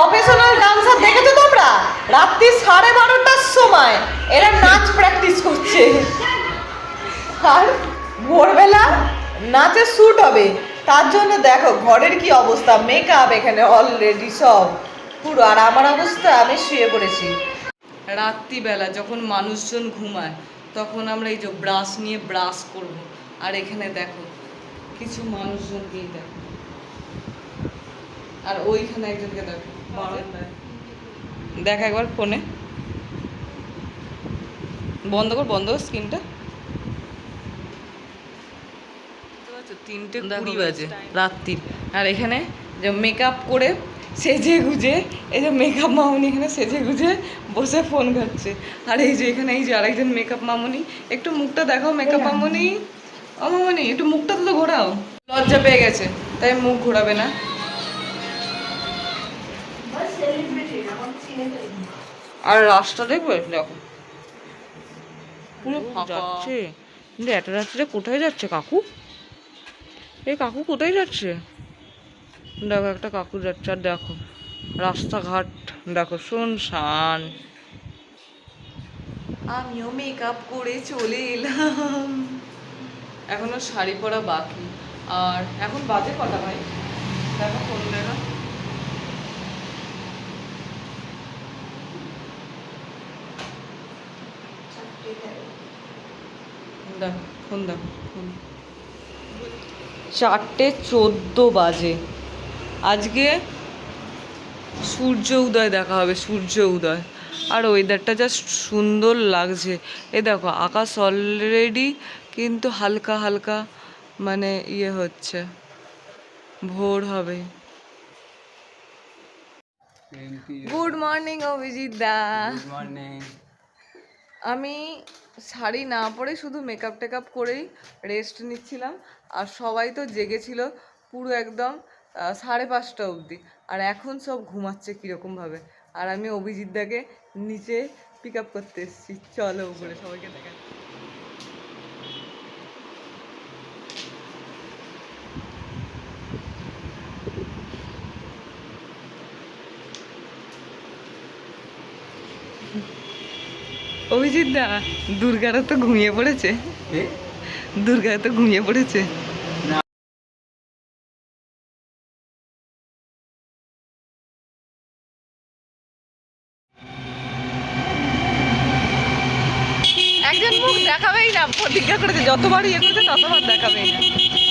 Professional dancer দেখেছ তোমরা? রাত্রি সাড়ে বারোটার সময় এরা নাচ প্র্যাকটিস করছে। আর ভোরবেলা নাচের শ্যুট হবে। তার জন্য দেখো, ঘরের কি অবস্থা? মেকআপ এখানে অলরেডি সব। পুরো, আর আমার অবস্থা, আমি শুয়ে পড়েছি। রাত্রিবেলা যখন মানুষজন ঘুমায়, তখন আমরা এই যে ব্রাশ নিয়ে ব্রাশ করব। আর এখানে দেখো, কিছু মানুষজনকেই দেখো। আর ওইখানে একজনকে দেখো। দেখ একবার ফোনে। বন্ধ কর বন্ধ কর স্ক্রিনটা তিনটে কুড়ি বাজে রাত্রির আর এখানে যে মেকআপ করে সেজে গুজে এই যে মেকআপ মামুনি এখানে সেজে গুজে বসে ফোন ঘাটছে। আর এই যে এখানে এই যে আরেকজন মেকআপ মামুনি একটু মুখটা দেখাও মেকআপ মামুনি। ও মামুনি একটু মুখটা তো ঘোরাও। লজ্জা পেয়ে গেছে তাই মুখ ঘোরাবে না। আর রাস্তা দেখবে? দেখো। পুরো যাচ্ছে। কিন্তু এত রাত্রে কোথায় যাচ্ছে কাকু? এই কাকু কোথায় যাচ্ছে? দেখো একটা কাকু যাচ্ছে। আর দেখো রাস্তাঘাট। দেখো শুনশান। আমিও মেকআপ করে চলে এলাম। এখনও শাড়ি পরা বাকি। আর এখন বাজে কটা ভাই? দেখো ফোন দেখো। ফোন দেখো ফোন চারটে চোদ্দ বাজে। আজকে সূর্য উদয় দেখা হবে সূর্য উদয়। আর ওয়েদারটা জাস্ট সুন্দর লাগছে। এ দেখো আকাশ অলরেডি কিন্তু হালকা হালকা মানে ইয়ে হচ্ছে। ভোর হবে। Good morning Abhijit da. Good morning আমি শাড়ি না পরে শুধু মেকআপ টেকআপ করেই রেস্ট নিচ্ছিলাম। আর সবাই তো জেগেছিল পুরো একদম সাড়ে পাঁচটা অবধি। আর এখন সব ঘুমাচ্ছে কীরকমভাবে আর আমি অভিজিৎ দাকে নিচে পিক আপ করতে এসেছি। চলো উপরে সবাইকে দেখা অভিজিৎ দা দুর্গারা তো ঘুমিয়ে পড়েছে। দুর্গা তো ঘুমিয়ে পড়েছে। একজন মুখ দেখাবেই না প্রতিজ্ঞা করেছে যতবার ইয়ে করেছে ততবার দেখাবেই না।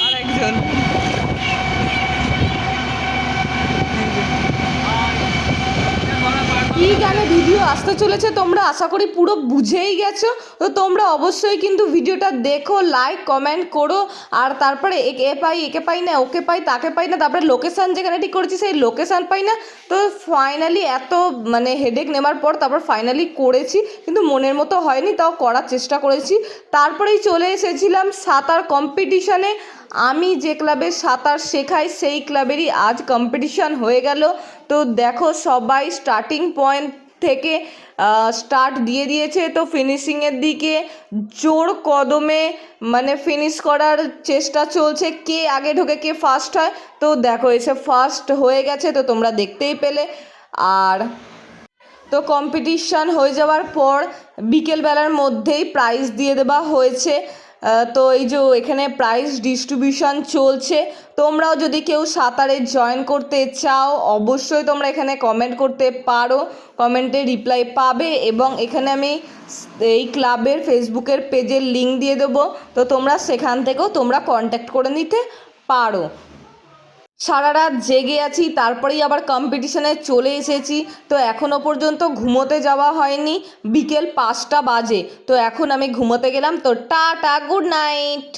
আর একজন কি গানে ভিডিও আসতে চলেছে তোমরা আশা করি পুরো বুঝেই গেছো। তো তোমরা অবশ্যই কিন্তু ভিডিওটা দেখো লাইক কমেন্ট করো, আর তারপরে এ- পাই, একে পাই না, ওকে পাই, তাকে পাই না, তারপরে লোকেশান যেখানে ঠিক করেছি সেই লোকেশান পাই না। তো ফাইনালি এত মানে হেডেক নেওয়ার পর তারপর ফাইনালি করেছি, কিন্তু মনের মতো হয়নি, তাও করার চেষ্টা করেছি। তারপরেই চলে এসেছিলাম সাঁতার কম্পিটিশানে আমি যে ক্লাবে সাঁতার শেখাই, সেই ক্লাবেরই আজ কম্পিটিশান হয়ে গেল। তো দেখো, সবাই স্টার্টিং পয়েন্ট থেকে স্টার্ট দিয়ে দিয়েছে। তো ফিনিশিংয়ের দিকে জোর কদমে মানে ফিনিশ করার চেষ্টা চলছে। কে আগে ঢোকে, কে ফার্স্ট হয়, তো দেখো, এসে ফার্স্ট হয়ে গেছে, তো তোমরা দেখতেই পেলে। আর তো কম্পিটিশান হয়ে যাওয়ার পর বিকেলবেলার মধ্যেই প্রাইজ দিয়ে দেওয়া হয়েছে। তো এই যে এখানে প্রাইস ডিস্ট্রিবিউশন চলছে, তোমরাও যদি কেউ সাঁতারে জয়েন করতে চাও, অবশ্যই তোমরা এখানে কমেন্ট করতে পারো কমেন্টে রিপ্লাই পাবে এবং এখানে আমি এই ক্লাবের ফেসবুকের পেজের লিঙ্ক দিয়ে দেবো, তো তোমরা সেখান থেকেও তোমরা কন্ট্যাক্ট করে নিতে পারো। সারা রাত জেগে আছি, তারপরেই আবার কম্পিটিশনে চলে এসেছি। তো এখনও পর্যন্ত ঘুমোতে যাওয়া হয়নি, বিকেল পাঁচটা বাজে। তো এখন আমি ঘুমোতে গেলাম। তো টাটা গুড নাইট